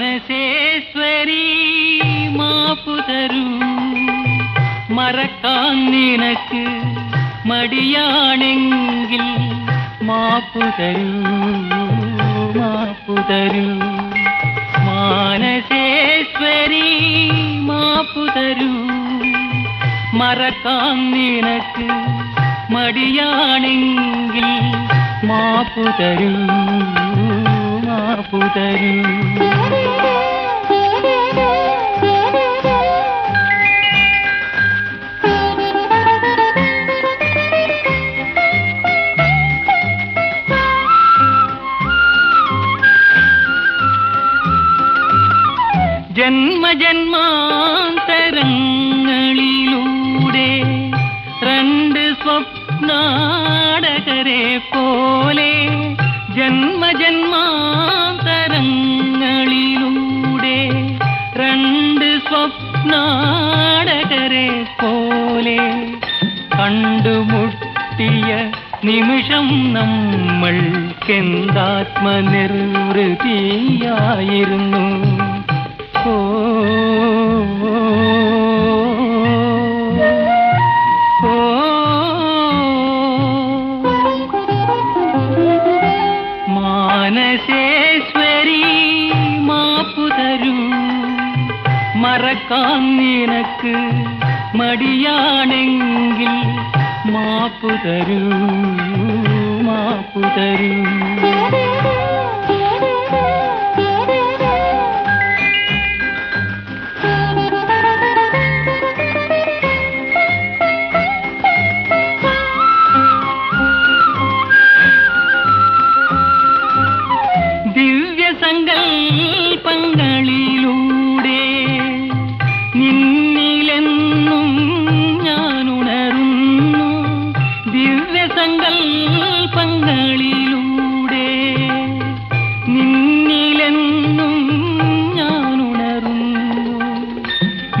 മാനസേശ്വരി മാപ്പുതരൂ മറക്കാൻ നിനക്ക് മടിയാണെങ്കിൽ മാപ്പുതരൂ മാപ്പുതരൂ മാനസേശ്വരി മാപ്പുതരൂ മറക്കാൻ നിനക്ക് മടിയാണെങ്കിൽ മാപ്പുതരൂ മാപ്പുതരൂ ജന്മജന്മാന്തരങ്ങളിലൂടെ രണ്ട് സ്വപ്നാടകരെ പോലെ ജന്മജന്മാന്തരങ്ങളിലൂടെ സ്വപ്നാടകരെ പോലെ കണ്ടുമുട്ടിയ നിമിഷം നമ്മൾക്കെന്താത്മനിർവൃതിയായിരുന്നു? ഓ, മാനസേശ്വരി മാപ്പുതരൂ മറക്കാൻ നിനക്ക് മടിയാണെങ്കിൽ മാപ്പുതരൂ മാപ്പുതരൂ ദിവ്യസങ്കൽപ്പങ്ങളിലൂടെ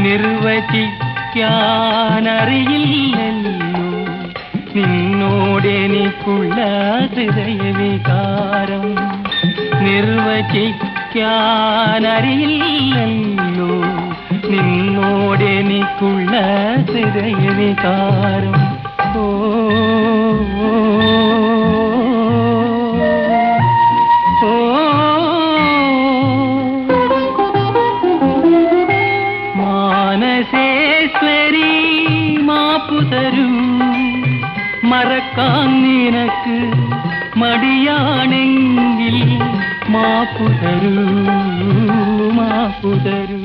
നിർവചിക്കാനറിയില്ലല്ലോ നിന്നോടെനിക്കുള്ള ഹൃദയവികാരം നിർവചിക്കാനറിയില്ലല്ലോ നിന്നോടെനിക്കുള്ള ഹൃദയവികാരം ഓ മറക്കാൻ നിനക്ക് മടിയാണെങ്കിൽ മാപ്പുതരൂ മാപ്പുതരൂ